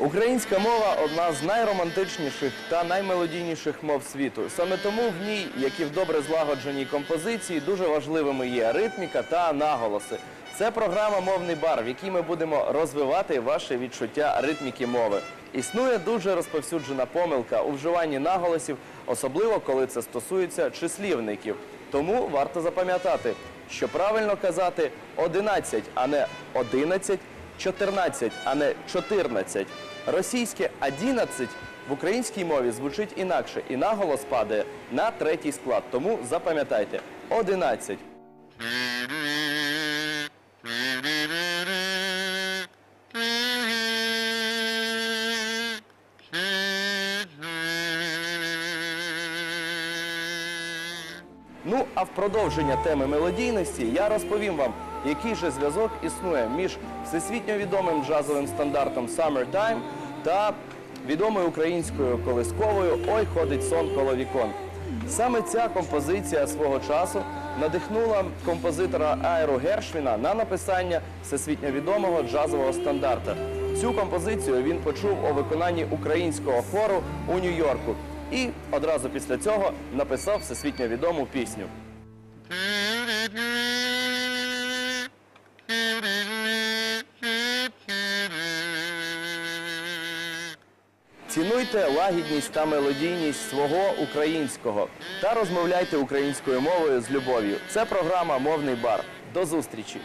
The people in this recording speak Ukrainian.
Українська мова одна з найромантичніших та наймелодійніших мов світу. Саме тому в ній, як і в добре злагодженій композиції, дуже важливими є ритміка та наголоси. Це програма Мовний бар, в якій ми будемо розвивати ваше відчуття ритміки мови. Існує дуже розповсюджена помилка у вживанні наголосів, особливо коли це стосується числівників. Тому варто запам'ятати, що правильно казати 11, а не 11, 14, а не 14. Російське 11 в українській мові звучить інакше, і наголос падає на третій склад. Тому запам'ятайте 11. Ну а в продовження теми мелодійності я розповім вам, який же зв'язок існує між всесвітньо відомим джазовим стандартом Summertime та відомою українською колисковою Ой ходить сон коло вікон. Саме ця композиція свого часу надихнула композитора Айру Гершвіна на написання всесвітньо відомого джазового стандарта. Цю композицію він почув у виконанні українського хору у Нью-Йорку і одразу після цього написав всесвітньо відому пісню. Цінуйте лагідність та мелодійність свого українського та розмовляйте українською мовою з любов'ю. Це програма Мовний бар. До зустрічі!